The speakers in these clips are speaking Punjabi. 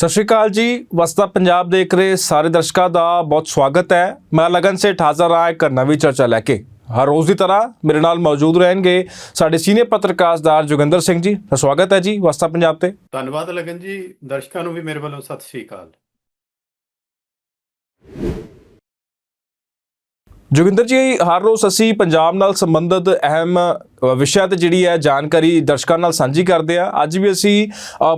ਸਤਿ ਸ਼੍ਰੀ ਅਕਾਲ ਜੀ। ਵਸਦਾ ਪੰਜਾਬ ਦੇਖ ਰਹੇ ਸਾਰੇ ਦਰਸ਼ਕਾਂ ਦਾ ਬਹੁਤ ਸਵਾਗਤ ਹੈ। ਮੈਂ ਲਗਨ ਸੇਠ ਹਾਜ਼ਰ ਹਾਂ, ਇੱਕ ਨਵੀਂ ਚਰਚਾ ਲੈ ਕੇ। ਹਰ ਰੋਜ਼ ਦੀ ਤਰ੍ਹਾਂ ਮੇਰੇ ਨਾਲ ਮੌਜੂਦ ਰਹਿਣਗੇ ਸਾਡੇ ਸੀਨੀਅਰ ਪੱਤਰਕਾਰਦਾਰ ਜੋਗਿੰਦਰ ਸਿੰਘ ਜੀ। ਸਵਾਗਤ ਹੈ ਜੀ ਵਸਦਾ ਪੰਜਾਬ ਤੇ। ਧੰਨਵਾਦ ਲਗਨ ਜੀ। ਦਰਸ਼ਕਾਂ ਨੂੰ ਵੀ ਮੇਰੇ ਵੱਲੋਂ ਸਤਿ ਸ਼੍ਰੀ ਅਕਾਲ। ਜੋਗਿੰਦਰ ਜੀ, ਹਰ ਰੋਜ਼ ਅਸੀਂ ਪੰਜਾਬ ਨਾਲ ਸੰਬੰਧਿਤ ਅਹਿਮ ਵਿਸ਼ਿਆਂ ਤੇ ਜਿਹੜੀ ਹੈ ਜਾਣਕਾਰੀ ਦਰਸ਼ਕਾਂ ਨਾਲ ਸਾਂਝੀ ਕਰਦੇ ਆ ਅੱਜ ਵੀ ਅਸੀਂ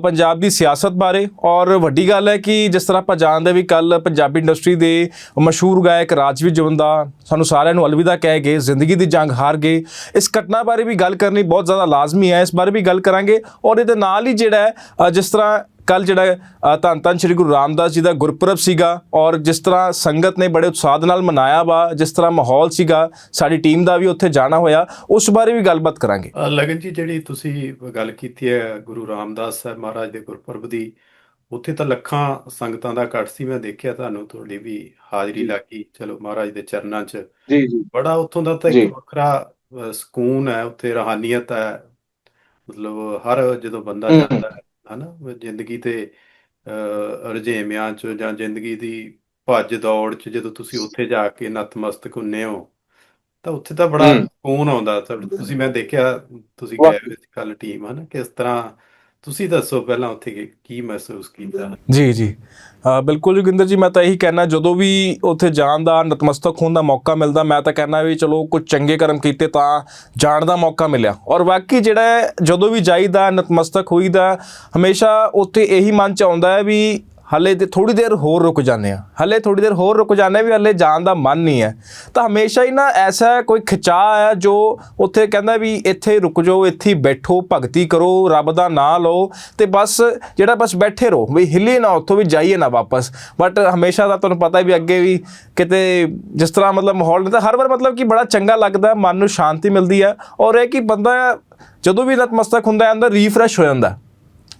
ਪੰਜਾਬ ਦੀ ਸਿਆਸਤ ਬਾਰੇ ਔਰ ਵੱਡੀ ਗੱਲ ਹੈ ਕਿ ਜਿਸ ਤਰ੍ਹਾਂ ਆਪਾਂ ਜਾਣਦੇ ਵੀ ਕੱਲ ਪੰਜਾਬੀ ਇੰਡਸਟਰੀ ਦੇ ਮਸ਼ਹੂਰ ਗਾਇਕ ਰਾਜਵੀਰ ਜਵੰਦਾ ਸਾਨੂੰ ਸਾਰਿਆਂ ਨੂੰ ਅਲਵਿਦਾ ਕਹਿ ਗਏ ਜ਼ਿੰਦਗੀ ਦੀ ਜੰਗ ਹਾਰ ਗਏ। ਇਸ ਘਟਨਾ ਬਾਰੇ ਵੀ ਗੱਲ ਕਰਨੀ ਬਹੁਤ ਜ਼ਿਆਦਾ ਲਾਜ਼ਮੀ ਹੈ। ਇਸ ਬਾਰੇ ਵੀ ਗੱਲ ਕਰਾਂਗੇ ਔਰ ਇਹਦੇ ਨਾਲ ਹੀ ਜਿਹੜਾ ਜਿਸ ਤਰ੍ਹਾਂ ਕੱਲ ਜਿਹੜਾ ਧੰਨ ਧੰਨ ਸ੍ਰੀ ਗੁਰੂ ਰਾਮਦਾਸ ਜੀ ਦਾ ਗੁਰਪੁਰਬ ਸੀਗਾ ਔਰ ਜਿਸ ਤਰ੍ਹਾਂ ਸੰਗਤ ਨੇ ਬੜੇ ਉਤਸ਼ਾਹ ਦੇ ਨਾਲ ਮਨਾਇਆ ਵਾ ਜਿਸ ਤਰ੍ਹਾਂ ਮਾਹੌਲ ਸੀਗਾ ਸਾਡੀ ਟੀਮ ਦਾ ਵੀ ਉੱਥੇ ਜਾਣਾ ਹੋਇਆ ਉਸ ਬਾਰੇ ਵੀ ਗੱਲਬਾਤ ਕਰਾਂਗੇ। ਲਗਨ ਜੀ ਜਿਹੜੀ ਤੁਸੀਂ ਗੱਲ ਕੀਤੀ ਹੈ ਗੁਰੂ ਰਾਮਦਾਸ ਸਾਹਿਬ ਮਹਾਰਾਜ ਦੇ ਗੁਰਪੁਰਬ ਦੀ ਉੱਥੇ ਤਾਂ ਲੱਖਾਂ ਸੰਗਤਾਂ ਦਾ ਇਕੱਠ ਸੀ ਮੈਂ ਦੇਖਿਆ ਤੁਹਾਨੂੰ ਤੁਹਾਡੀ ਵੀ ਹਾਜ਼ਰੀ ਲੱਗੀ ਚਲੋ ਮਹਾਰਾਜ ਦੇ ਚਰਨਾਂ 'ਚ। ਜੀ ਜੀ। ਬੜਾ ਉੱਥੋਂ ਦਾ ਤਾਂ। ਇੱਕ ਵੱਖਰਾ ਸਕੂਨ ਹੈ ਉੱਥੇ ਰਹਾਨੀਅਤ ਹੈ ਮਤਲਬ ਹਰ ਜਦੋਂ ਬੰਦਾ। ਜਾਂਦਾ ਹੈ। ਹਨਾ ਜ਼ਿੰਦਗੀ ਤੇ ਅ, ਰੁਝੇਵਿਆਂ 'ਚ ਜਾਂ ਜ਼ਿੰਦਗੀ ਦੀ ਭੱਜ ਦੌੜ 'ਚ ਜਦੋਂ ਤੁਸੀਂ ਉੱਥੇ ਜਾ ਕੇ ਨਤਮਸਤਕ ਹੁੰਨੇ ਹੋ ਤਾਂ ਉੱਥੇ ਤਾਂ ਬੜਾ ਹਮ। ਸਕੂਨ ਆਉਂਦਾ ਤੁਸੀਂ ਮੈਂ ਦੇਖਿਆ ਤੁਸੀਂ ਵਾਹ। ਗਏ ਹੋਏ ਸੀ ਕੱਲ ਟੀਮ ਹਨਾ ਕਿਸ ਤਰ੍ਹਾਂ ਤੁਸੀਂ ਦੱਸੋ ਪਹਿਲਾਂ ਉੱਥੇ ਕੀ- ਮਹਿਸੂਸ ਕੀਤਾ? ਜੀ ਜੀ। ਬਿਲਕੁਲ ਜੋਗਿੰਦਰ ਜੀ, ਮੈਂ ਤਾਂ ਇਹੀ ਕਹਿਣਾ, ਜਦੋਂ ਵੀ ਉੱਥੇ ਜਾਣ ਦਾ ਨਤਮਸਤਕ ਹੋਣ ਦਾ ਮੌਕਾ ਮਿਲਦਾ, ਮੈਂ ਤਾਂ ਕਹਿਣਾ ਵੀ ਚਲੋ ਕੁਝ ਚੰਗੇ ਕਰਮ ਕੀਤੇ ਤਾਂ ਜਾਣ ਦਾ ਮੌਕਾ ਮਿਲਿਆ। ਔਰ ਵਾਕਈ ਜਿਹੜਾ ਜਦੋਂ ਵੀ ਜਾਈਦਾ, ਨਤਮਸਤਕ ਹੋਈਦਾ, ਹਮੇਸ਼ਾ ਉੱਥੇ ਇਹੀ ਮਨ ਚ ਆਉਂਦਾ ਹੈ ਵੀ ਹਲੇ ਤੇ ਥੋੜੀ ਦੇਰ ਹੋਰ ਰੁਕ ਜਾਂਦੇ ਆ ਹਲੇ ਥੋੜੀ ਦੇਰ ਹੋਰ ਰੁਕ ਜਾਂਦੇ ਆ ਵੀ ਹਲੇ ਜਾਣ ਦਾ ਮਨ ਨਹੀਂ ਹੈ। ਤਾਂ ਹਮੇਸ਼ਾ ਹੀ ਨਾ ਐਸਾ ਕੋਈ ਖਿਚਾਅ ਆ ਜੋ ਉੱਥੇ ਕਹਿੰਦਾ ਵੀ ਇੱਥੇ ਰੁਕ ਜਾਓ, ਇੱਥੇ ਹੀ ਬੈਠੋ, ਭਗਤੀ ਕਰੋ, ਰੱਬ ਦਾ ਨਾਮ ਲਓ ਤੇ ਬਸ ਜਿਹੜਾ ਬਸ ਬੈਠੇ ਰਹੋ, ਵੀ ਹਿੱਲੇ ਨਾ ਉੱਥੋਂ, ਵੀ ਜਾਈਏ ਨਾ ਵਾਪਸ। ਬਟ ਹਮੇਸ਼ਾ ਦਾ ਤੁਹਾਨੂੰ ਪਤਾ ਵੀ ਅੱਗੇ ਵੀ ਕਿਤੇ ਜਿਸ ਤਰ੍ਹਾਂ ਮਤਲਬ ਮਾਹੌਲ ਤਾਂ ਹਰ ਵਾਰ ਮਤਲਬ ਕਿ ਬੜਾ ਚੰਗਾ ਲੱਗਦਾ, ਮਨ ਨੂੰ ਸ਼ਾਂਤੀ ਮਿਲਦੀ ਹੈ ਔਰ ਇਹ ਕਿ ਬੰਦਾ ਜਦੋਂ ਵੀ ਨਤਮਸਤਕ ਹੁੰਦਾ ਹੈ, ਅੰਦਰ ਰੀਫਰੈਸ਼ ਹੋ ਜਾਂਦਾ।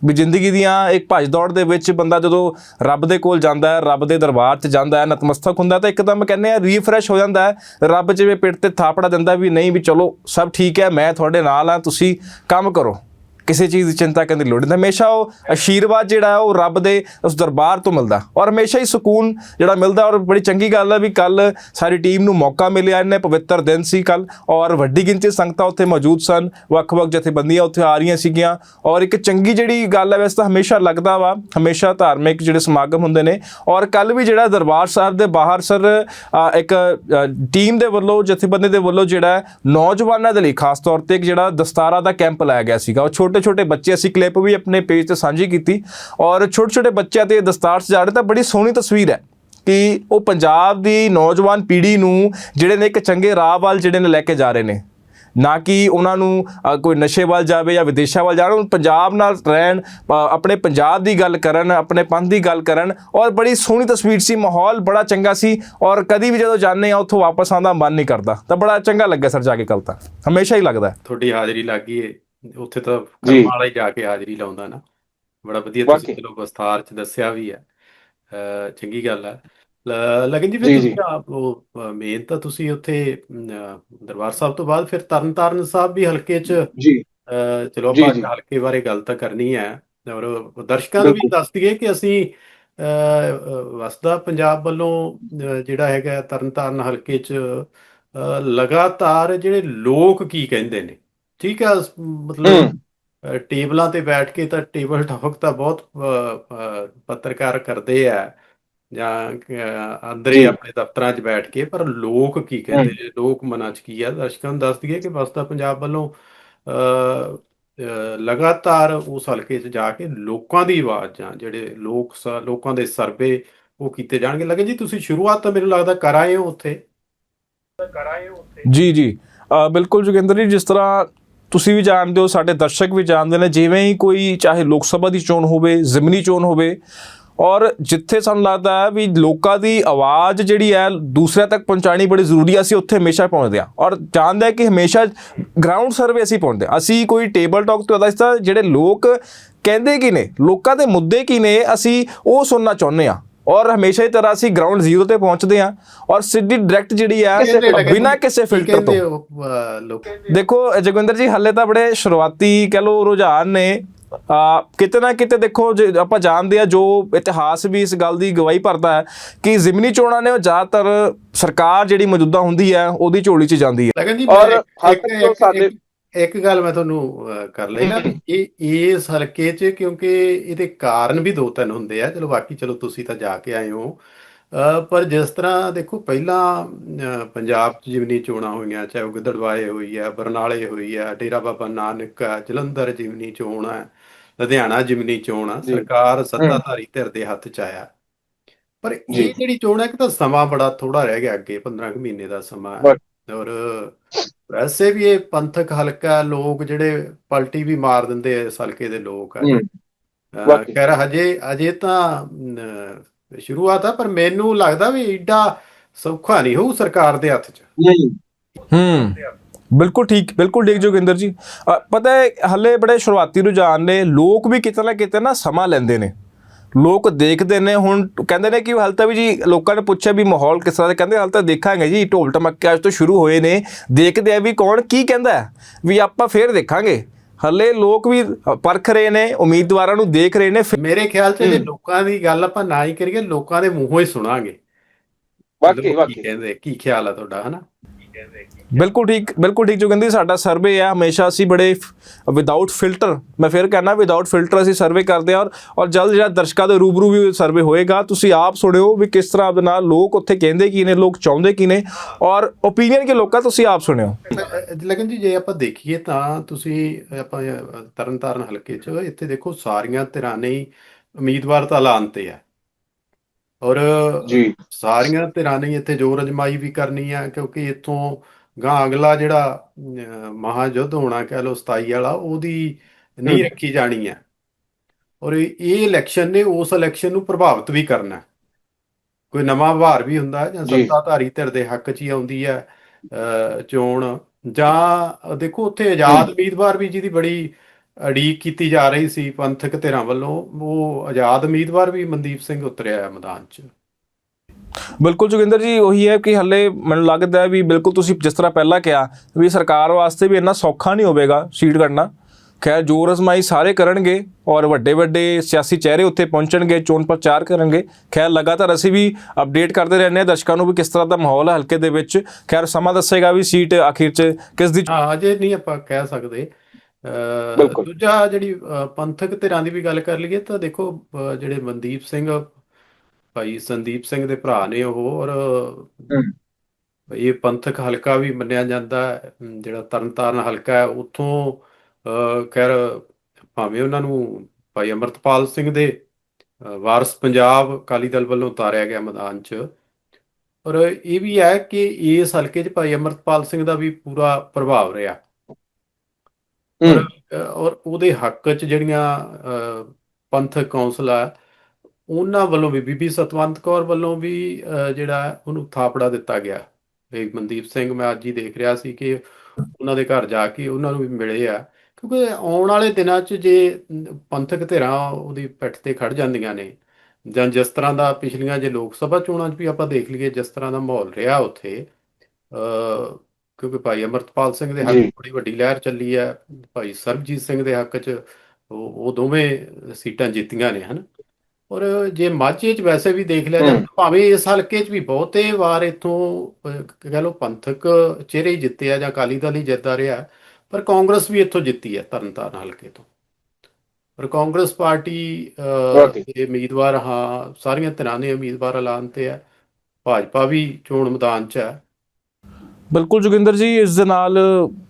ਵੀ ਜ਼ਿੰਦਗੀ ਦੀਆਂ ਇੱਕ ਭੱਜ ਦੌੜ ਦੇ ਵਿੱਚ ਬੰਦਾ ਜਦੋਂ ਰੱਬ ਦੇ ਕੋਲ ਜਾਂਦਾ ਹੈ, ਰੱਬ ਦੇ ਦਰਬਾਰ 'ਚ ਜਾਂਦਾ ਹੈ, ਨਤਮਸਤਕ ਹੁੰਦਾ ਤਾਂ ਇੱਕਦਮ ਕਹਿੰਦੇ ਆ ਰੀਫਰੈਸ਼ ਹੋ ਜਾਂਦਾ ਹੈ। ਰੱਬ ਜਿਵੇਂ ਪਿੱਠ ਤੇ ਥਾਪੜਾ ਦਿੰਦਾ ਵੀ ਨਹੀਂ ਵੀ ਚਲੋ ਸਭ ਠੀਕ ਹੈ, ਮੈਂ ਤੁਹਾਡੇ ਨਾਲ ਆ ਤੁਸੀਂ ਕੰਮ ਕਰੋ। ਕਿਸੇ ਚੀਜ਼ ਦੀ ਚਿੰਤਾ ਕਰਨ ਦੀ ਲੋੜ ਨਹੀਂ। ਹਮੇਸ਼ਾ ਉਹ ਆਸ਼ੀਰਵਾਦ ਜਿਹੜਾ ਉਹ ਰੱਬ ਦੇ ਉਸ ਦਰਬਾਰ ਤੋਂ ਮਿਲਦਾ। ਔਰ ਹਮੇਸ਼ਾ ਹੀ ਸਕੂਨ ਜਿਹੜਾ ਮਿਲਦਾ। ਔਰ ਬੜੀ ਚੰਗੀ ਗੱਲ ਹੈ ਵੀ ਕੱਲ ਸਾਰੀ ਟੀਮ ਨੂੰ ਮੌਕਾ ਮਿਲਿਆ। ਇਹਨੇ ਪਵਿੱਤਰ ਦਿਨ ਸੀ ਕੱਲ ਔਰ ਵੱਡੀ ਗਿਣਤੀ 'ਚ ਸੰਗਤਾਂ ਉੱਥੇ ਮੌਜੂਦ ਸਨ। ਵੱਖ-ਵੱਖ ਜਥੇਬੰਦੀਆਂ ਉੱਥੇ ਆ ਰਹੀਆਂ ਸੀਗੀਆਂ। ਔਰ ਇੱਕ ਚੰਗੀ ਜਿਹੜੀ ਗੱਲ ਹੈ, ਵੈਸੇ ਤਾਂ ਹਮੇਸ਼ਾ ਲੱਗਦਾ ਵਾ। ਹਮੇਸ਼ਾ ਧਾਰਮਿਕ ਜਿਹੜੇ ਸਮਾਗਮ ਹੁੰਦੇ ਨੇ। ਔਰ ਕੱਲ ਵੀ ਜਿਹੜਾ ਦਰਬਾਰ ਸਾਹਿਬ ਦੇ ਬਾਹਰ ਸਰ ਇੱਕ ਟੀਮ ਦੇ ਵੱਲੋਂ, ਜਥੇਬੰਦੀ ਦੇ ਵੱਲੋਂ ਜਿਹੜਾ ਨੌਜਵਾਨਾਂ ਦੇ ਲਈ ਖਾਸ ਤੌਰ ਤੇ ਇੱਕ ਜਿਹੜਾ ਦਸਤਾਰਾ ਦਾ ਕੈਂਪ ਲਾਇਆ ਗਿਆ ਸੀਗਾ। ਉਹ ਛੋਟੇ ਛੋਟੇ ਬੱਚੇ, ਅਸੀਂ ਕਲਿੱਪ ਵੀ ਆਪਣੇ ਪੇਜ ਤੇ ਸਾਂਝੀ ਕੀਤੀ ਔਰ ਛੋਟੇ ਛੋਟੇ ਬੱਚਿਆਂ ਤੇ ਦਸਤਾਰ ਸਜਾ ਰਹੇ ਤਾਂ ਬੜੀ ਸੋਹਣੀ ਤਸਵੀਰ ਹੈ ਕਿ ਉਹ ਪੰਜਾਬ ਦੀ ਨੌਜਵਾਨ ਪੀੜ੍ਹੀ ਨੂੰ ਜਿਹੜੇ ਨੇ ਇੱਕ ਚੰਗੇ ਰਾਹ ਵੱਲ ਜਿਹੜੇ ਨੇ ਲੈ ਕੇ ਜਾ ਰਹੇ ਨੇ। ਨਾ ਕਿ ਉਹਨਾਂ ਨੂੰ ਕੋਈ ਨਸ਼ੇ ਵੱਲ ਜਾਵੇ ਜਾਂ ਵਿਦੇਸ਼ਾਂ ਵੱਲ ਜਾਣ ਪੰਜਾਬ ਨਾਲ ਰਹਿਣ ਆਪਣੇ ਪੰਜਾਬ ਦੀ ਗੱਲ ਕਰਨ, ਆਪਣੇ ਪੰਥ ਦੀ ਗੱਲ ਕਰਨ ਔਰ ਬੜੀ ਸੋਹਣੀ ਤਸਵੀਰ ਸੀ, ਮਾਹੌਲ ਬੜਾ ਚੰਗਾ ਸੀ ਔਰ ਕਦੀ ਵੀ ਜਦੋਂ ਜਾਂਦੇ ਆ ਉੱਥੋਂ ਵਾਪਸ ਆਉਂਦਾ ਮਨ ਨਹੀਂ ਕਰਦਾ, ਤਾਂ ਬੜਾ ਚੰਗਾ ਲੱਗਿਆ ਸਰ ਜਾ ਕੇ ਕੱਲ ਤਾਂ, ਹਮੇਸ਼ਾ ਹੀ ਲੱਗਦਾ ਤੁਹਾਡੀ ਹਾਜ਼ਰੀ ਲੱਗ ਗਈ ਏ। ਉੱਥੇ ਤਾਂ ਜੀ। ਕਰਮ ਵਾਲਾ ਹੀ ਜਾ ਕੇ ਹਾਜ਼ਰੀ ਲਾਉਂਦਾ ਨਾ ਬੜਾ ਵਧੀਆ ਤੁਸੀਂ ਵਾਕਈ। ਚਲੋ ਵਿਸਥਾਰ ਚ ਦੱਸਿਆ ਵੀ ਹੈ ਚੰਗੀ ਗੱਲ ਹੈ ਲ- ਲਗਨ ਜੀ ਫਿਰ ਜੀ। ਤੁਸੀਂ ਆਪ ਉਹ ਮੇਨ ਤਾਂ ਤੁਸੀਂ ਉੱਥੇ ਅਮ, ਦਰਬਾਰ ਸਾਹਿਬ ਤੋਂ ਬਾਅਦ ਫਿਰ ਤਰਨਤਾਰਨ ਸਾਹਿਬ ਵੀ ਹਲਕੇ ਚ ਜੀ ਅ, ਚਲੋ ਜੀ, ਆਪਾਂ ਜੀ। ਹਲਕੇ ਬਾਰੇ ਗੱਲ ਤਾਂ ਕਰਨੀ ਹੈ ਔਰ ਦਰਸ਼ਕਾਂ ਨੂੰ ਵੀ ਬਿਲਕੁਲ। ਦੱਸ ਦਈਏ ਕਿ ਅਸੀਂ ਅ, ਅ, ਵਸਦਾ ਪੰਜਾਬ ਵੱਲੋਂ ਜਿਹੜਾ ਹੈਗਾ ਤਰਨਤਾਰਨ ਹਲਕੇ ਚ ਅ, ਲਗਾਤਾਰ ਜਿਹੜੇ ਲੋਕ ਕੀ ਕਹਿੰਦੇ ਨੇ ਠੀਕ ਹੈ ਸ- ਮਤਲਬ ਟੇਬਲਾਂ ਤੇ ਬੈਠ ਕੇ ਤਾਂ ਟੇਬਲ ਟਾਕ ਤਾਂ ਬਹੁਤ ਪੱਤਰਕਾਰ ਕਰਦੇ ਆ ਜਾਂ ਅੰਦਰੇ। ਆਪਣੇ ਦਫ਼ਤਰਾਂ 'ਚ ਬੈਠ ਕੇ ਪਰ ਲੋਕ ਕੀ ਕਹਿੰਦੇ ਨੇ ਲੋਕ ਮਨਾਂ 'ਚ ਕੀ ਆ? ਦਰਸ਼ਕਾਂ ਨੂੰ ਦੱਸ ਦਈਏ ਕਿ ਵਸਦਾ ਪੰਜਾਬ ਵੱਲੋਂ ਲਗਾਤਾਰ ਉਸ ਹਲਕੇ 'ਚ ਜਾ ਕੇ ਲੋਕਾਂ ਦੀ ਆਵਾਜ਼ ਜਾਂ ਜਿਹੜੇ ਲੋਕ ਲੋਕਾਂ ਦੇ ਸਰਵੇ ਉਹ ਕੀਤੇ ਜਾਣਗੇ। ਲੱਗੇ ਜੀ ਤੁਸੀਂ ਸ਼ੁਰੂਆਤ ਤਾਂ ਮੈਨੂੰ ਲੱਗਦਾ ਕਰ ਆਏ ਹੋ ਉੱਥੇ? ਜੀ ਜੀ। ਬਿਲਕੁਲ ਜੋਗਿੰਦਰ ਜੀ ਜਿਸ ਤਰ੍ਹਾਂ ਤੁਸੀਂ ਵੀ ਜਾਣਦੇ ਹੋ, ਸਾਡੇ ਦਰਸ਼ਕ ਵੀ ਜਾਣਦੇ ਨੇ, ਜਿਵੇਂ ਹੀ ਕੋਈ ਚਾਹੇ ਲੋਕ ਸਭਾ ਦੀ ਚੋਣ ਹੋਵੇ, ਜ਼ਿਮਨੀ ਚੋਣ ਹੋਵੇ ਔਰ ਜਿੱਥੇ ਸਾਨੂੰ ਲੱਗਦਾ ਹੈ ਵੀ ਲੋਕਾਂ ਦੀ ਆਵਾਜ਼ ਜਿਹੜੀ ਹੈ, ਦੂਸਰਿਆਂ ਤੱਕ ਪਹੁੰਚਾਣੀ ਬੜੀ ਜ਼ਰੂਰੀ ਹੈ, ਅਸੀਂ ਉੱਥੇ ਹਮੇਸ਼ਾ ਪਹੁੰਚਦੇ ਹਾਂ ਔਰ ਜਾਣਦੇ ਹਾਂ ਕਿ ਹਮੇਸ਼ਾ ਗਰਾਊਂਡ ਸਰਵੇ ਅਸੀਂ ਪਹੁੰਚਦੇ ਹਾਂ। ਅਸੀਂ ਕੋਈ ਟੇਬਲ ਟਾਕ ਤੋਂ ਅਦਾ ਜਿਹੜੇ ਲੋਕ ਕਹਿੰਦੇ ਕੀ ਨੇ, ਲੋਕਾਂ ਦੇ ਮੁੱਦੇ ਕੀ ਨੇ, ਅਸੀਂ ਉਹ ਸੁਣਨਾ ਚਾਹੁੰਦੇ ਹਾਂ। ਔਰ ਹਮੇਸ਼ਾ ਹੀ ਤਰ੍ਹਾਂ ਅਸੀਂ ਗਰਾਊਂਡ ਜ਼ੀਰੋ ਤੇ ਪਹੁੰਚਦੇ ਹਾਂ ਔਰ ਸਿੱਧੀ ਡਾਇਰੈਕਟ ਜਿਹੜੀ ਲੱਗੇ ਬਿਨਾਂ ਕਿਸੇ ਫਿਲਟਰ ਤੋਂ। ਦੇਖੋ ਜਗਵਿੰਦਰ ਜੀ ਹੱਲੇ ਤਾਂ ਬੜੇ ਸ਼ੁਰੂਆਤੀ ਕਹ ਲੋ ਰੁਝਾਨ ਨੇ। ਆ ਕਿਤੇ ਨਾ ਕਿਤੇ ਦੇਖੋ ਜੇ ਆਪਾਂ ਜਾਣਦੇ ਆ ਜੋ ਇਤਿਹਾਸ ਵੀ ਇਸ ਗੱਲ ਦੀ ਗਵਾਹੀ ਭਰਦਾ ਹੈ ਕਿ ਜ਼ਿਮਨੀ ਚੋਣਾਂ ਨੇ ਉਹ ਜ਼ਿਆਦਾਤਰ ਸਰਕਾਰ ਜਿਹੜੀ ਮੌਜੂਦਾ ਹੁੰਦੀ ਹੈ ਉਹਦੀ ਝੋਲੀ 'ਚ ਜਾਂਦੀ ਹੈ। ਔਰ ਸਾਡੇ- ਇੱਕ- ਗੱਲ ਮੈਂ ਤੁਹਾਨੂੰ ਕਰ ਲਈ ਨਾ ਵੀ ਇਹ ਇਸ ਹਲਕੇ 'ਚ ਕਿਉਂਕਿ ਇਹਦੇ ਕਾਰਨ ਵੀ ਦੋ ਤਿੰਨ ਹੁੰਦੇ ਆ ਚਲੋ ਬਾਕੀ ਚਲੋ ਤੁਸੀਂ ਤਾਂ ਜਾ ਕੇ ਆਏ ਹੋ ਪਰ ਜਿਸ ਤਰ੍ਹਾਂ ਦੇਖੋ ਪਹਿਲਾਂ ਪੰਜਾਬ 'ਚ ਜਿਮਨੀ ਚੋਣਾਂ ਹੋਈਆਂ ਚਾਹੇ ਉਹ ਗਿੱਦੜਵਾਹੇ ਹੋਈ ਆ ਬਰਨਾਲੇ ਹੋਈ ਆ ਡੇਰਾ ਬਾਬਾ ਨਾਨਕ ਆ ਜਲੰਧਰ ਜਿਮਨੀ ਚੋਣ ਆ ਲੁਧਿਆਣਾ ਜਿਮਨੀ ਚੋਣ ਆ। ਸਰਕਾਰ ਸੱਤਾਧਾਰੀ ਧਿਰ ਦੇ ਹੱਥ 'ਚ ਆਇਆ ਪਰ। ਇਹ ਜਿਹੜੀ ਚੋਣ ਹੈ ਕਿ ਤਾਂ ਸਮਾਂ ਬੜਾ ਥੋੜਾ ਰਹਿ ਗਿਆ ਅੱਗੇ 15 ਕੁ ਮਹੀਨੇ ਦਾ ਸਮਾਂ। ਔਰ ਵੈਸੇ ਵੀ ਇਹ ਪੰਥਕ ਹਲਕਾ ਲੋਕ ਜਿਹੜੇ ਪਲਟੀ ਵੀ ਮਾਰ ਦਿੰਦੇ ਆ ਇਸ ਹਲਕੇ ਦੇ ਲੋਕ ਆ। ਖੈਰ ਹਜੇ ਅਜੇ ਤਾਂ ਸ਼ੁਰੂਆਤ ਆ ਪਰ ਮੈਨੂੰ ਲੱਗਦਾ ਵੀ ਏਡਾ ਸੌਖਾ ਨਹੀਂ ਹੋਊ ਸਰਕਾਰ ਦੇ ਹੱਥ 'ਚ। ਨਹੀਂ। ਹੂੰ। ਬਿਲਕੁਲ ਠੀਕ ਬਿਲਕੁਲ ਠੀਕ ਜੋਗਿੰਦਰ ਜੀ। ਪਤਾ ਹੈ ਹੱਲੇ ਬੜੇ ਸ਼ੁਰੂਆਤੀ ਰੁਝਾਨ ਨੇ ਲੋਕ ਵੀ ਕਿਤੇ ਨਾ ਕਿਤੇ ਨਾ ਸਮਾਂ ਲੈਂਦੇ ਨੇ। ਲੋਕ ਦੇਖਦੇ ਨੇ ਹੁਣ ਕਹਿੰਦੇ ਨੇ ਕਿ ਹਾਲ ਤਾਂ ਵੀ ਜੀ ਲੋਕਾਂ ਨੇ ਪੁੱਛਿਆ ਵੀ ਮਾਹੌਲ ਕਿਸ ਤਰ੍ਹਾਂ ਦਾ ਕਹਿੰਦੇ ਹਾਲ ਤਾਂ ਦੇਖਾਂਗੇ ਜੀ ਢੋਲ ਟਮੱਕੇ ਅੱਜ ਤੋਂ ਸ਼ੁਰੂ ਹੋਏ ਨੇ ਦੇਖਦੇ ਆ ਵੀ ਕੌਣ ਕੀ ਕਹਿੰਦਾ ਵੀ ਆਪਾਂ ਫੇਰ ਦੇਖਾਂਗੇ। ਹੱਲੇ ਲੋਕ ਵੀ ਪਰਖ ਰਹੇ ਨੇ ਉਮੀਦਵਾਰਾਂ ਨੂੰ ਦੇਖ ਰਹੇ ਨੇ ਮੇਰੇ ਖਿਆਲ 'ਚ ਜੇ। ਲੋਕਾਂ ਦੀ ਗੱਲ ਆਪਾਂ ਨਾ ਹੀ ਕਰੀਏ ਲੋਕਾਂ ਦੇ ਮੂੰਹੋਂ ਹੀ ਸੁਣਾਂਗੇ। ਵਾਕਈ ਲੋਕ ਕੀ ਵਾਕਈ। ਕਹਿੰਦੇ ਕੀ ਖਿਆਲ ਆ ਤੁਹਾਡਾ ਹਨਾ? ਬਿਲਕੁਲ ਠੀਕ ਬਿਲਕੁਲ ਠੀਕ ਜੋਗਿੰਦਰ ਜੀ ਸਾਡਾ ਸਰਵੇ ਹੈ ਹਮੇਸ਼ਾ ਅਸੀਂ ਬੜੇ ਵਿਦਆਊਟ ਫਿਲਟਰ ਮੈਂ ਫਿਰ ਕਹਿਣਾ ਵਿਦਆਊਟ ਫਿਲਟਰ ਅਸੀਂ ਸਰਵੇ ਕਰਦੇ ਹਾਂ ਔਰ ਔਰ ਜਲਦ ਜਿਹੜਾ ਦਰਸ਼ਕਾਂ ਦੇ ਰੂਬਰੂ ਵੀ ਸਰਵੇ ਹੋਏਗਾ, ਤੁਸੀਂ ਆਪ ਸੁਣਿਓ ਵੀ ਕਿਸ ਤਰ੍ਹਾਂ ਦੇ ਨਾਲ ਲੋਕ ਉੱਥੇ ਕਹਿੰਦੇ ਕੀ ਨੇ, ਲੋਕ ਚਾਹੁੰਦੇ ਕੀ ਨੇ ਔਰ ਓਪੀਨੀਅਨ ਕੇ ਲੋਕਾਂ ਤੁਸੀਂ ਆਪ ਸੁਣਿਓ। ਲੇਕਿਨ ਜੀ ਜੇ ਆਪਾਂ ਦੇਖੀਏ ਤਾਂ ਤੁਸੀਂ ਆਪਾਂ ਤਰਨਤਾਰਨ ਹਲਕੇ 'ਚ ਇੱਥੇ ਦੇਖੋ ਸਾਰੀਆਂ ਧਿਰਾਂ ਨੇ ਉਮੀਦਵਾਰ ਤਾਂ ਐਲਾਨ ਤੇ ਆ। ਔਰ ਜੀ। ਸਾਰੀਆਂ ਧਿਰਾਂ ਨੇ ਇੱਥੇ ਜ਼ੋਰ ਅਜਮਾਈ ਵੀ ਕਰਨੀ ਆ ਕਿਉਂਕਿ ਇੱਥੋਂ ਗਾਂ ਅਗਲਾ ਜਿਹੜਾ ਮਹਾਯੁੱਧ ਹੋਣਾ ਕਹਿ ਲਓ 27 ਵਾਲਾ ਉਹਦੀ ਨੀਂਹ ਹੂੰ। ਰੱਖੀ ਜਾਣੀ ਆ। ਔਰ ਇਹ ਇਲੈਕਸ਼ਨ ਨੇ ਉਸ ਇਲੈਕਸ਼ਨ ਨੂੰ ਪ੍ਰਭਾਵਿਤ ਵੀ ਕਰਨਾ। ਕੋਈ ਨਵਾਂ ਵਾਰ ਵੀ ਹੁੰਦਾ ਹੈ ਜਾਂ। ਸੱਤਾਧਾਰੀ ਧਿਰ ਦੇ ਹੱਕ 'ਚ ਹੀ ਆਉਂਦੀ ਹੈ ਚੋਣ। ਜਾਂ ਦੇਖੋ ਉੱਥੇ ਆਜ਼ਾਦ ਉਮੀਦਵਾਰ ਵੀ ਜਿਹਦੀ ਬੜੀ ਅੜੀਕ ਕੀਤੀ ਜਾ ਰਹੀ ਸੀ ਪੰਥਕ ਧਿਰਾਂ ਵੱਲੋਂ ਉਹ ਆਜ਼ਾਦ ਉਮੀਦਵਾਰ ਵੀ ਮਨਦੀਪ ਸਿੰਘ ਉਤਰਿਆ ਹੈ ਮੈਦਾਨ 'ਚ। ਬਿਲਕੁਲ ਜੋਗਿੰਦਰ ਜੀ ਉਹੀ ਹੈ ਕਿ ਹੱਲੇ ਮੈਨੂੰ ਲੱਗਦਾ ਹੈ ਵੀ ਬਿਲਕੁਲ ਤੁਸੀਂ ਜਿਸ ਤਰ੍ਹਾਂ ਪਹਿਲਾਂ ਕਿਹਾ ਵੀ ਸਰਕਾਰ ਵਾਸਤੇ ਵੀ ਇੰਨਾ ਸੌਖਾ ਨਹੀਂ ਹੋਵੇਗਾ ਸੀਟ ਕੱਢਣਾ। ਖੈਰ ਜੋਰ ਅਜ਼ਮਾਈ ਸਾਰੇ ਕਰਨਗੇ ਔਰ ਵੱਡੇ ਵੱਡੇ ਸਿਆਸੀ ਚਿਹਰੇ ਉੱਥੇ ਪਹੁੰਚਣਗੇ ਚੋਣ ਪ੍ਰਚਾਰ ਕਰਨਗੇ। ਖੈਰ ਲਗਾਤਾਰ ਅਸੀਂ ਵੀ ਅਪਡੇਟ ਕਰਦੇ ਰਹਿੰਦੇ ਹਾਂ ਦਰਸ਼ਕਾਂ ਨੂੰ ਵੀ ਕਿਸ ਤਰ੍ਹਾਂ ਦਾ ਮਾਹੌਲ ਹੈ ਹਲਕੇ ਦੇ ਵਿੱਚ। ਖੈਰ ਸਮਾਂ ਦੱਸੇਗਾ ਵੀ ਸੀਟ ਆਖਿਰ 'ਚ ਕਿਸ ਦੀ ਹਾਂ ਅਜੇ ਨਹੀਂ ਆਪਾਂ ਕਹਿ ਸਕਦੇ। ਬਿਲਕੁਲ। ਦੂਜਾ ਜਿਹੜੀ ਪੰਥਕ ਧਿਰਾਂ ਦੀ ਵੀ ਗੱਲ ਕਰ ਲਈਏ ਤਾਂ ਦੇਖੋ ਜਿਹੜੇ ਮਨਦੀਪ ਸਿੰਘ ਭਾਈ ਸੰਦੀਪ ਸਿੰਘ ਦੇ ਭਰਾ ਨੇ ਉਹ ਔਰ ਇਹ ਪੰਥਕ ਹਲਕਾ ਵੀ ਮੰਨਿਆ ਜਾਂਦਾ ਹੈ। ਅਮ, ਜਿਹੜਾ ਤਰਨਤਾਰਨ ਹਲਕਾ ਹੈ ਉੱਥੋਂ ਅਹ, ਖੈਰ ਭਾਵੇਂ ਉਹਨਾਂ ਨੂੰ ਭਾਈ ਅਮਰਤਪਾਲ ਸਿੰਘ ਦੇ ਵਾਰਸ ਪੰਜਾਬ ਅਕਾਲੀ ਦਲ ਵੱਲੋਂ ਉਤਾਰਿਆ ਗਿਆ ਮੈਦਾਨ 'ਚ। ਔਰ ਇਹ ਵੀ ਹੈ ਕਿ ਇਸ ਹਲਕੇ 'ਚ ਭਾਈ ਅਮਰਤਪਾਲ ਸਿੰਘ ਦਾ ਵੀ ਪੂਰਾ ਪ੍ਰਭਾਵ ਰਿਹਾ। ਅ, ਔਰ ਉਹਦੇ ਹੱਕ 'ਚ ਜਿਹੜੀਆਂ ਅ, ਪੰਥਕ ਕੌਂਸਲ ਆ ਉਹਨਾਂ ਵੱਲੋਂ ਵੀ ਬੀਬੀ ਸਤਵੰਤ ਕੌਰ ਵੱਲੋਂ ਵੀ ਜਿਹੜਾ ਉਹਨੂੰ ਥਾਪੜਾ ਦਿੱਤਾ ਗਿਆ। ਇਹ ਮਨਦੀਪ ਸਿੰਘ ਮੈਂ ਅੱਜ ਹੀ ਦੇਖ ਰਿਹਾ ਸੀ ਕਿ ਉਹਨਾਂ ਦੇ ਘਰ ਜਾ ਕੇ ਉਹਨਾਂ ਨੂੰ ਵੀ ਮਿਲੇ ਆ। ਕਿਉਂਕਿ ਆਉਣ ਵਾਲੇ ਦਿਨਾਂ 'ਚ ਜੇ ਪੰਥਕ ਧਿਰਾਂ ਉਹਦੀ ਪਿੱਠ ਤੇ ਖੜ ਜਾਂਦੀਆਂ ਨੇ ਜਾਂ ਜਿਸ ਤਰ੍ਹਾਂ ਦਾ ਪਿਛਲੀਆਂ ਜੇ ਲੋਕ ਸਭਾ ਚੋਣਾਂ 'ਚ ਵੀ ਆਪਾਂ ਦੇਖ ਲਈਏ ਜਿਸ ਤਰ੍ਹਾਂ ਦਾ ਮਾਹੌਲ ਰਿਹਾ ਉੱਥੇ ਅ, ਕਿਉਂਕਿ ਭਾਈ ਅਮਰਤਪਾਲ ਸਿੰਘ ਦੇ ਹੱਕ ਜੀ। 'ਚ ਬੜੀ ਵੱਡੀ ਲਹਿਰ ਚੱਲੀ ਹੈ ਭਾਈ ਸਰਬਜੀਤ ਸਿੰਘ ਦੇ ਹੱਕ 'ਚ ਉਹ ਉਹ ਦੋਵੇਂ ਸੀਟਾਂ ਜਿੱਤੀਆਂ ਨੇ ਹਨ ਔਰ ਜੇ ਮਾਝੇ 'ਚ ਵੈਸੇ ਵੀ ਦੇਖ ਲਿਆ ਹੂੰ। ਜਾਵੇ ਭਾਵੇਂ ਇਸ ਹਲਕੇ 'ਚ ਵੀ ਬਹੁਤੇ ਵਾਰ ਇੱਥੋਂ ਕਹਿ ਲਓ ਪੰਥਕ ਚਿਹਰੇ ਹੀ ਜਿੱਤੇ ਆ ਜਾਂ ਅਕਾਲੀ ਦਲ ਹੀ ਜਿੱਤਦਾ ਰਿਹਾ ਪਰ ਕਾਂਗਰਸ ਵੀ ਇੱਥੋਂ ਜਿੱਤੀ ਹੈ ਤਰਨਤਾਰਨ ਹਲਕੇ ਤੋਂ ਪਰ ਕਾਂਗਰਸ ਪਾਰਟੀ ਅਹ। ਦੇ ਉਮੀਦਵਾਰ ਹਾਂ ਸਾਰੀਆਂ ਧਿਰਾਂ ਦੇ ਉਮੀਦਵਾਰ ਐਲਾਨ ਤੇ ਹੈ ਭਾਜਪਾ ਵੀ ਚੋਣ ਮੈਦਾਨ 'ਚ ਹੈ ਬਿਲਕੁਲ ਜੋਗਿੰਦਰ ਜੀ, ਇਸ ਦੇ ਨਾਲ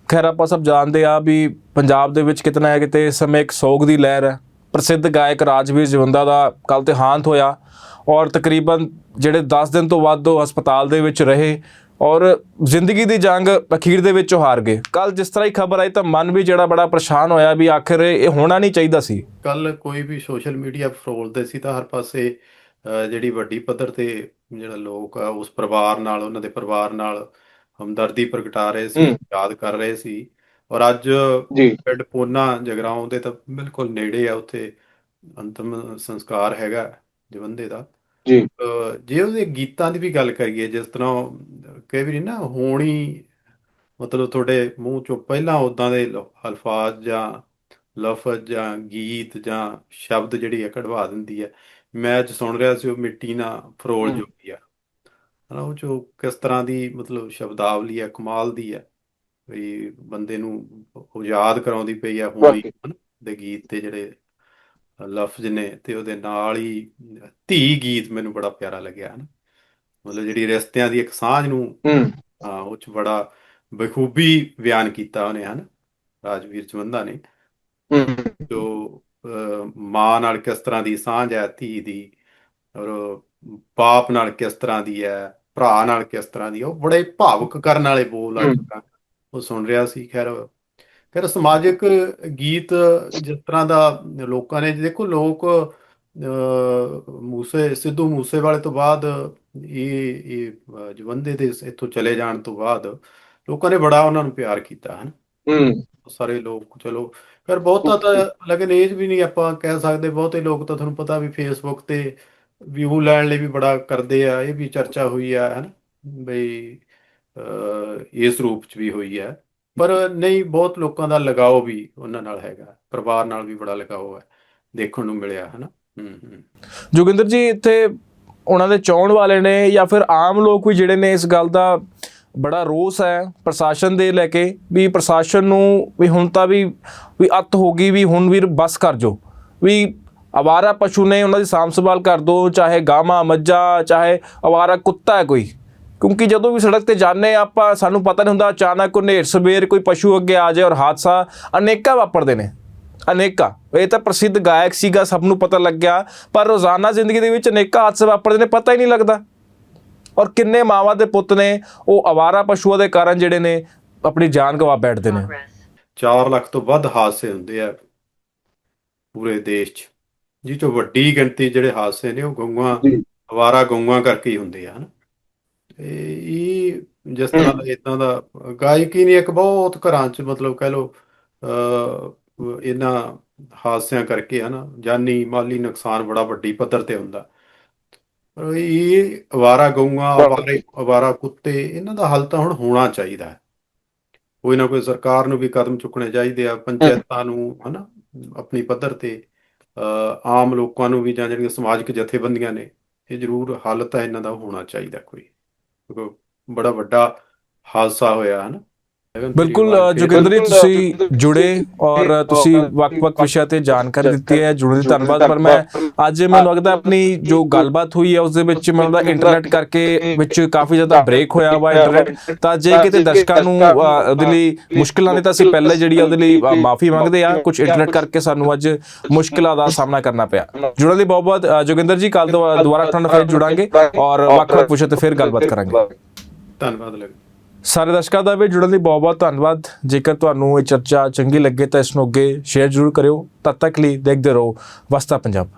ਖੈਰ ਆਪਾਂ ਸਭ ਜਾਣਦੇ ਆ ਵੀ ਪੰਜਾਬ ਦੇ ਵਿੱਚ ਕਿਤਨਾ ਹੈ, ਕਿਤੇ ਇਸ ਸਮੇਂ ਇੱਕ ਸੋਗ ਦੀ ਲਹਿਰ ਹੈ। ਪ੍ਰਸਿੱਧ ਗਾਇਕ ਰਾਜਵੀਰ ਜਵੰਦਾ ਦਾ ਕੱਲ ਦੇਹਾਂਤ ਹੋਇਆ ਔਰ ਤਕਰੀਬਨ ਜਿਹੜੇ 10 ਦਿਨ ਤੋਂ ਵੱਧ ਉਹ ਹਸਪਤਾਲ ਦੇ ਵਿੱਚ ਰਹੇ ਔਰ ਜ਼ਿੰਦਗੀ ਦੀ ਜੰਗ ਅਖੀਰ ਦੇ ਵਿੱਚ ਉਹ ਹਾਰ ਗਏ। ਕੱਲ ਜਿਸ ਤਰ੍ਹਾਂ ਹੀ ਖਬਰ ਆਈ ਤਾਂ ਮਨ ਵੀ ਜਿਹੜਾ ਬੜਾ ਪਰੇਸ਼ਾਨ ਹੋਇਆ ਵੀ ਆਖਿਰ ਇਹ ਹੋਣਾ ਨਹੀਂ ਚਾਹੀਦਾ ਸੀ। ਕੱਲ ਕੋਈ ਵੀ ਸੋਸ਼ਲ ਮੀਡੀਆ ਫਰੋਲਦੇ ਸੀ ਤਾਂ ਹਰ ਪਾਸੇ ਜਿਹੜੀ ਵੱਡੀ ਪੱਧਰ ਤੇ ਜਿਹੜਾ ਲੋਕ ਆ, ਉਸ ਪਰਿਵਾਰ ਨਾਲ, ਉਹਨਾਂ ਦੇ ਪਰਿਵਾਰ ਨਾਲ ਹਮਦਰਦੀ ਪ੍ਰਗਟਾ ਰਹੇ ਸੀ ਹੂੰ। ਯਾਦ ਕਰ ਰਹੇ ਸੀ ਔਰ ਅੱਜ ਜੀ। ਪਿੰਡ ਪੋਨਾ ਜਗਰਾਉਂ ਦੇ ਤਾਂ ਬਿਲਕੁਲ ਨੇੜੇ ਆ ਉੱਥੇ ਅੰਤਮ ਸੰਸਕਾਰ ਹੈਗਾ ਜਵੰਦੇ ਦਾ। ਜੀ। ਜੇ ਉਹਦੇ ਗੀਤਾਂ ਦੀ ਵੀ ਗੱਲ ਕਰੀਏ ਜਿਸ ਤਰ੍ਹਾਂ ਉਹ ਕਈ ਵਾਰੀ ਨਾ ਹੋਣੀ ਮਤਲਬ ਤੁਹਾਡੇ ਮੂੰਹ ਚੋਂ ਪਹਿਲਾਂ ਉਦਾਂ ਦੇ ਲ- ਅਲਫਾਜ਼ ਜਾਂ ਲਫ਼ਜ਼ ਜਾਂ ਗੀਤ ਜਾਂ ਸ਼ਬਦ ਜਿਹੜੀ ਹੈ ਕਢਵਾ ਦਿੰਦੀ ਹੈ ਮੈਚ ਸੁਣ ਰਿਹਾ ਸੀ ਉਹ ਮਿੱਟੀ ਨਾਲ ਫਰੋਲ। ਜੋਗੀ ਆ। ਹਨਾ ਉਹ ਜੋ ਕਿਸ ਤਰ੍ਹਾਂ ਦੀ ਮਤਲਬ ਸ਼ਬਦਾਵਲੀ ਹੈ ਕਮਾਲ ਦੀ ਹੈ ਵੀ ਬੰਦੇ ਨੂੰ ਉਹ ਯਾਦ ਕਰਾਉਂਦੀ ਪਈ ਆ ਹੋਣੀ। ਹਨਾ ਦੇ ਗੀਤ ਤੇ ਜਿਹੜੇ ਲਫ਼ਜ਼ ਨੇ ਤੇ ਉਹਦੇ ਨਾਲ ਹੀ ਧੀ ਗੀਤ ਮੈਨੂੰ ਬੜਾ ਪਿਆਰਾ ਲੱਗਿਆ ਹਨਾ। ਮਤਲਬ ਜਿਹੜੀ ਰਿਸ਼ਤਿਆਂ ਦੀ ਇੱਕ ਸਾਂਝ ਨੂੰ ਹੂੰ। ਹਾਂ ਉਹ ਚ ਬੜਾ ਬਖੂਬੀ ਬਿਆਨ ਕੀਤਾ ਉਹਨੇ ਹਨ ਰਾਜਵੀਰ ਚਵੰਦਾ ਨੇ। ਹੂੰ। ਜੋ ਮਾਂ ਨਾਲ ਕਿਸ ਤਰ੍ਹਾਂ ਦੀ ਸਾਂਝ ਹੈ ਧੀ ਦੀ ਔਰ ਬਾਪ ਨਾਲ ਕਿਸ ਤਰ੍ਹਾਂ ਦੀ ਹੈ ਭਰਾ ਨਾਲ ਕਿਸ ਤਰ੍ਹਾਂ ਦੀ ਉਹ ਬੜੇ ਭਾਵੁਕ ਕਰਨ ਵਾਲੇ ਬੋਲ ਆ ਉਹ ਸੁਣ ਰਿਹਾ ਸੀ ਖੈਰ। ਖੈਰ ਸਮਾਜਿਕ ਗੀਤ ਜਿਸ ਤਰ੍ਹਾਂ ਦਾ ਲੋਕਾਂ ਨੇ ਦੇਖੋ ਲੋਕ ਮੂਸੇ ਸਿੱਧੂ ਮੂਸੇਵਾਲੇ ਤੋਂ ਬਾਅਦ ਇਹ ਇਹ ਜਵੰਦੇ ਦੇ ਇੱਥੋਂ ਚਲੇ ਜਾਣ ਤੋਂ ਬਾਅਦ ਲੋਕਾਂ ਨੇ ਬੜਾ ਉਹਨਾਂ ਨੂੰ ਪਿਆਰ ਕੀਤਾ ਹਨ? ਹੂੰ। ਸਾਰੇ ਲੋਕ ਚਲੋ ਫਿਰ ਬਹੁਤਾ ਤਾਂ ਲੇਕਿਨ ਏਜ ਵੀ ਨਹੀਂ ਆਪਾਂ ਕਹਿ ਸਕਦੇ ਬਹੁਤੇ ਲੋਕ ਤਾਂ ਤੁਹਾਨੂੰ ਪਤਾ ਵੀ ਫੇਸਬੁੱਕ ਤੇ ਵਿਊ ਲੈਣ ਲਈ ਵੀ ਬੜਾ ਕਰਦੇ ਆ, ਇਹ ਵੀ ਚਰਚਾ ਹੋਈ ਆ, ਹਨ? ਬਈ ਇਸ ਰੂਪ ਚ ਵੀ ਹੋਈ ਹੈ ਪਰ ਨਹੀਂ, ਬਹੁਤ ਲੋਕਾਂ ਦਾ ਲਗਾਓ ਵੀ ਉਹਨਾਂ ਨਾਲ ਹੈਗਾ। ਪਰਿਵਾਰ ਨਾਲ ਵੀ ਬੜਾ ਲਗਾਓ ਹੈ ਦੇਖਣ ਨੂੰ ਮਿਲਿਆ, ਹਨਾ? ਜੋਗਿੰਦਰ ਜੀ, ਇੱਥੇ ਉਹਨਾਂ ਦੇ ਚਾਹਣ ਵਾਲੇ ਨੇ ਜਾਂ ਫਿਰ ਆਮ ਲੋਕ ਵੀ ਜਿਹੜੇ ਨੇ ਇਸ ਗੱਲ ਦਾ ਬੜਾ ਰੋਸ ਹੈ ਪ੍ਰਸ਼ਾਸਨ ਦੇ ਲੈ ਕੇ, ਵੀ ਪ੍ਰਸ਼ਾਸਨ ਨੂੰ ਵੀ ਹੁਣ ਤਾਂ ਵੀ ਵੀ ਅੱਤ ਹੋ ਗਈ ਵੀ ਹੁਣ ਵੀਰ ਬਸ ਕਰ ਜੋ। ਵੀ ਅਵਾਰਾ ਪਸ਼ੂ ਨੇ ਉਹਨਾਂ ਦੀ ਸਾਂਭ ਸੰਭਾਲ ਕਰ ਦੋ ਚਾਹੇ ਗਾਵਾਂ, ਮੱਝਾਂ, ਚਾਹੇ ਅਵਾਰਾ ਕੁੱਤਾ ਹੈ ਕੋਈ। ਕਿਉਂਕਿ ਜਦੋਂ ਵੀ ਸੜਕ ਤੇ ਜਾਂਦੇ ਹਾਂ ਆਪਾਂ, ਸਾਨੂੰ ਪਤਾ ਨਹੀਂ ਹੁੰਦਾ ਅਚਾਨਕ ਹਨੇਰ ਸਵੇਰ ਕੋਈ ਪਸ਼ੂ ਅੱਗੇ ਆ ਜਾਏ ਔਰ ਹਾਦਸਾ ਅਨੇਕਾਂ ਵਾਪਰਦੇ ਨੇ। ਅਨੇਕਾਂ। ਇਹ ਤਾਂ ਪ੍ਰਸਿੱਧ ਗਾਇਕ ਸੀਗਾ, ਸਭ ਨੂੰ ਪਤਾ ਲੱਗਿਆ, ਪਰ ਰੋਜ਼ਾਨਾ ਜ਼ਿੰਦਗੀ ਦੇ ਵਿੱਚ ਅਨੇਕਾਂ ਹਾਦਸੇ ਵਾਪਰਦੇ ਨੇ, ਪਤਾ ਹੀ ਨਹੀਂ ਲੱਗਦਾ। ਔਰ ਕਿੰਨੇ ਮਾਵਾਂ ਦੇ ਪੁੱਤ ਨੇ, ਉਹ ਅਵਾਰਾ ਪਸ਼ੂਆਂ ਦੇ ਕਾਰਨ ਜਿਹੜੇ ਨੇ, ਆਪਣੀ ਜਾਨ ਗਵਾ ਬੈਠਦੇ ਨੇ। 4 ਲੱਖ ਤੋਂ ਵੱਧ ਹਾਦਸੇ ਹੁੰਦੇ ਆ ਪੂਰੇ ਦੇਸ਼ 'ਚ। ਜਿਹ ਚੋਂ ਵੱਡੀ ਗਿਣਤੀ ਜਿਹੜੇ ਹਾਦਸੇ ਨੇ ਉਹ ਗਊਆਂ ਜੀ। ਅਵਾਰਾ ਗਊਆਂ ਕਰਕੇ ਹੀ ਹੁੰਦੇ ਆ ਹਨ? ਤੇ ਇਹ ਜਿਸ ਤਰ੍ਹਾਂ ਇਦਾਂ ਦਾ ਗਾਇਕੀ ਨੇ ਇੱਕ ਬਹੁਤ ਘਰਾਂ 'ਚ ਮਤਲਬ ਕਹਿ ਅਹ, ਇਹਨਾਂ ਹਾਦਸਿਆਂ ਕਰਕੇ ਹਨਾ? ਜਾਨੀ ਮਾਲੀ ਨੁਕਸਾਨ ਬੜਾ ਵੱਡੀ ਪੱਧਰ ਤੇ ਹੁੰਦਾ। ਪਰ ਇਹ ਅਵਾਰਾ ਗਊਆਂ ਅਵਾਰੇ ਅਵਾਰਾ ਕੁੱਤੇ ਇਹਨਾਂ ਦਾ ਹੱਲ ਤਾਂ ਹੁਣ ਹੋਣਾ ਚਾਹੀਦਾ ਹੈ। ਕੋਈ ਨਾ ਕੋਈ ਸਰਕਾਰ ਨੂੰ ਵੀ ਕਦਮ ਚੁੱਕਣੇ ਚਾਹੀਦੇ ਆ ਪੰਚਾਇਤਾਂ ਨੂੰ ਹਨਾ? ਆਪਣੀ ਪੱਧਰ ਤੇ ਆਮ ਲੋਕਾਂ ਨੂੰ ਵੀ ਜਾਂ ਜਿਹੜੀਆਂ ਸਮਾਜਿਕ ਜਥੇਬੰਦੀਆਂ ਨੇ, ਇਹ ਜ਼ਰੂਰ ਹੱਲ ਤਾਂ ਇਹਨਾਂ ਦਾ ਹੋਣਾ ਚਾਹੀਦਾ ਕੋਈ। ਬੜਾ ਵੱਡਾ ਹਾਦਸਾ ਹੋਇਆ, ਹਨਾ। ਬਿਲਕੁਲ ਜੋਗਿੰਦਰ ਜੀ ਤੁਸੀਂ ਜੁੜੇ ਔਰ ਤੁਸੀਂ ਵੱਖ-ਵੱਖ ਵਿਸ਼ਿਆਂ ਤੇ ਜਾਣਕਾਰੀ ਦਿੱਤੀ ਹੈ ਜੁੜਨ ਲਈ ਧੰਨਵਾਦ। ਪਰ ਮੈਂ ਅੱਜ ਮੈਨੂੰ ਲੱਗਦਾ ਆਪਣੀ ਜੋ ਗੱਲਬਾਤ ਹੋਈ ਹੈ ਉਸ ਦੇ ਵਿੱਚ ਮੈਨੂੰ ਲੱਗਦਾ ਇੰਟਰਨੈਟ ਕਰਕੇ ਵਿੱਚ ਕਾਫੀ ਜ਼ਿਆਦਾ ਬ੍ਰੇਕ ਹੋਇਆ ਵਾ ਇੰਟਰਨੈਟ ਤਾਂ ਜੇ ਕਿਤੇ ਦਰਸ਼ਕਾਂ ਨੂੰ ਉਹਦੇ ਲਈ ਮੁਸ਼ਕਲਾਂ ਨੇ ਤਾਂ ਅਸੀਂ ਪਹਿਲੇ ਜਿਹੜੀ ਉਹਦੇ ਲਈ ਮਾਫੀ ਮੰਗਦੇ ਆ ਕੁਝ ਇੰਟਰਨੈਟ ਕਰਕੇ ਸਾਨੂੰ ਅੱਜ ਮੁਸ਼ਕਲਾਂ ਦਾ ਸਾਹਮਣਾ ਕਰਨਾ ਪਿਆ। ਜੁੜਨ ਲਈ ਬਹੁਤ ਬਹੁਤ ਅ, ਜੋਗਿੰਦਰ ਜੀ ਕੱਲ ਦੁਬਾਰਾ ਤੁਹਾਡੇ ਨਾਲ ਫਿਰ ਜੁੜਾਂਗੇ ਔਰ ਵੱਖ-ਵੱਖ ਵਿਸ਼ੇ ਤੇ ਫਿਰ ਗੱਲਬਾਤ ਕਰਾਂਗੇ। ਧੰਨਵਾਦ ਲੱਗ ਸਾਰੇ ਦਰਸ਼ਕਾਂ ਦਾ ਵੀ ਜੁੜਨ ਲਈ ਬਹੁਤ ਬਹੁਤ ਧੰਨਵਾਦ। ਜੇਕਰ ਤੁਹਾਨੂੰ ਇਹ ਚਰਚਾ ਚੰਗੀ ਲੱਗੇ ਤਾਂ ਇਸ ਨੂੰ ਅੱਗੇ ਸ਼ੇਅਰ ਜ਼ਰੂਰ ਕਰਿਓ। ਤਦ ਤੱਕ ਲਈ ਦੇਖਦੇ ਰਹੋ। ਵਸਤਾ ਪੰਜਾਬ।